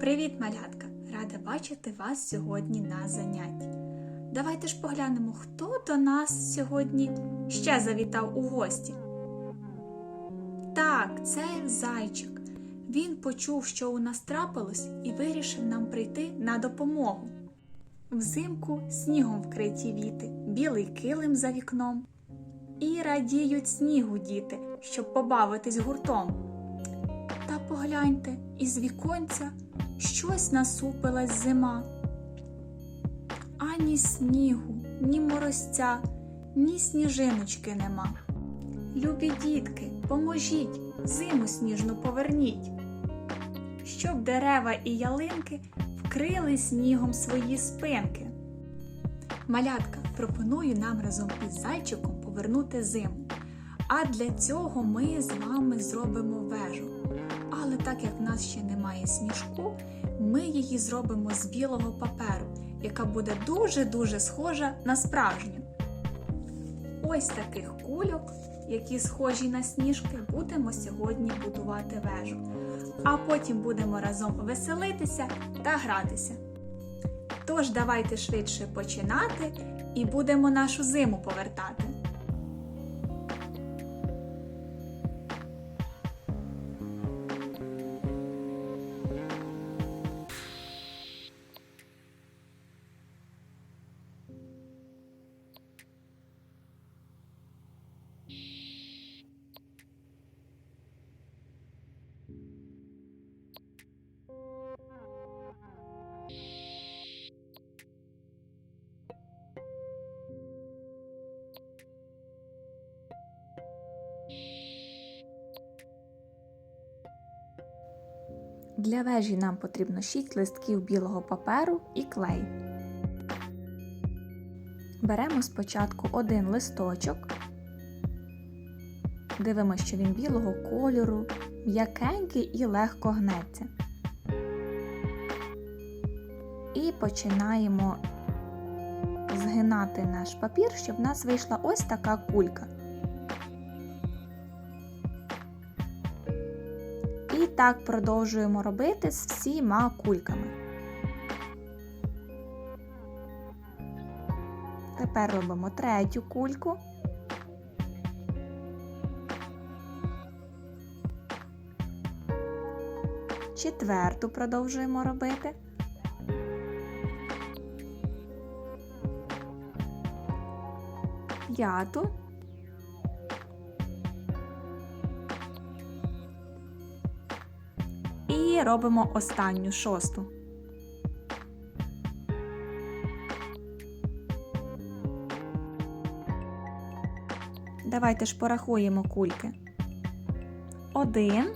Привіт, малятка! Рада бачити вас сьогодні на занятті. Давайте ж поглянемо, хто до нас сьогодні ще завітав у гості. Так, це зайчик. Він почув, що у нас трапилось, і вирішив нам прийти на допомогу. Взимку снігом вкриті віти, білий килим за вікном. І радіють снігу діти, щоб побавитись гуртом. Та погляньте, із віконця щось насупилась зима. Ані снігу, ні морозця, ні сніжиночки нема. Любі дітки, поможіть, зиму сніжну поверніть, щоб дерева і ялинки вкрили снігом свої спинки. Малятка, пропоную нам разом із зайчиком повернути зиму. А для цього ми з вами зробимо вежу. Але так як в нас ще немає сніжку, ми її зробимо з білого паперу, яка буде дуже-дуже схожа на справжню. Ось таких кульок, які схожі на сніжки, будемо сьогодні будувати вежу. А потім будемо разом веселитися та гратися. Тож давайте швидше починати і будемо нашу зиму повертати. Для вежі нам потрібно 6 листків білого паперу і клей. Беремо спочатку один листочок. Дивимося, що він білого кольору, м'якенький і легко гнеться. І починаємо згинати наш папір, щоб в нас вийшла ось така кулька. І так продовжуємо робити з всіма кульками. Тепер робимо третю кульку. Четверту продовжуємо робити. П'яту. І робимо останню шосту. Давайте ж порахуємо кульки. Один,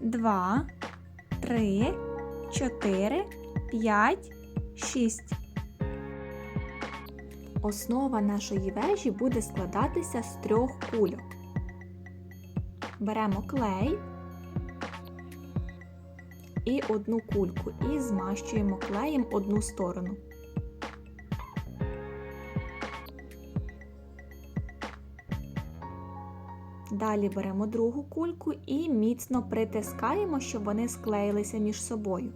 два, три, чотири, п'ять, шість. Основа нашої вежі буде складатися з трьох кульок. Беремо клей і одну кульку і змащуємо клеєм одну сторону. Далі беремо другу кульку і міцно притискаємо, щоб вони склеїлися між собою.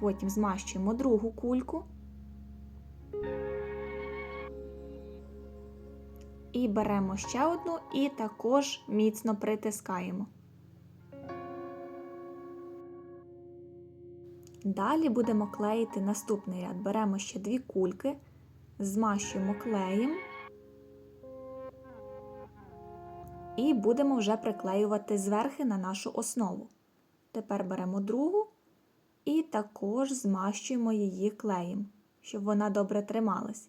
Потім змащуємо другу кульку і беремо ще одну і також міцно притискаємо. Далі будемо клеїти наступний ряд. Беремо ще дві кульки, змащуємо клеєм і будемо вже приклеювати зверхи на нашу основу. Тепер беремо другу і також змащуємо її клеєм, щоб вона добре трималась.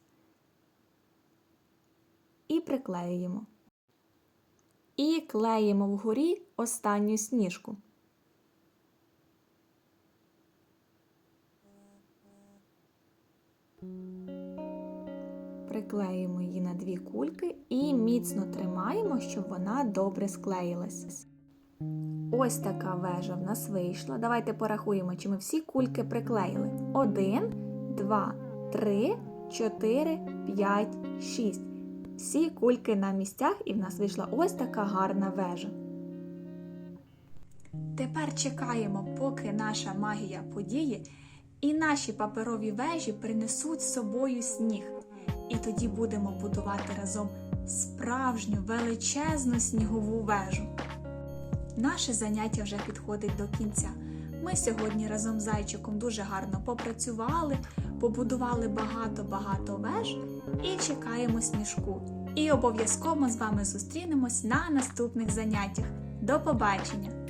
І приклеюємо. І клеїмо вгорі останню сніжку. Приклеїмо її на дві кульки і міцно тримаємо, щоб вона добре склеїлась. Ось така вежа в нас вийшла. Давайте порахуємо, чи ми всі кульки приклеїли. Один, два, три, чотири, п'ять, шість. Всі кульки на місцях, і в нас вийшла ось така гарна вежа. Тепер чекаємо, поки наша магія подіє, і наші паперові вежі принесуть з собою сніг. І тоді будемо будувати разом справжню величезну снігову вежу. Наше заняття вже підходить до кінця. Ми сьогодні разом з зайчиком дуже гарно попрацювали, побудували багато-багато веж і чекаємо сніжку. І обов'язково з вами зустрінемось на наступних заняттях. До побачення!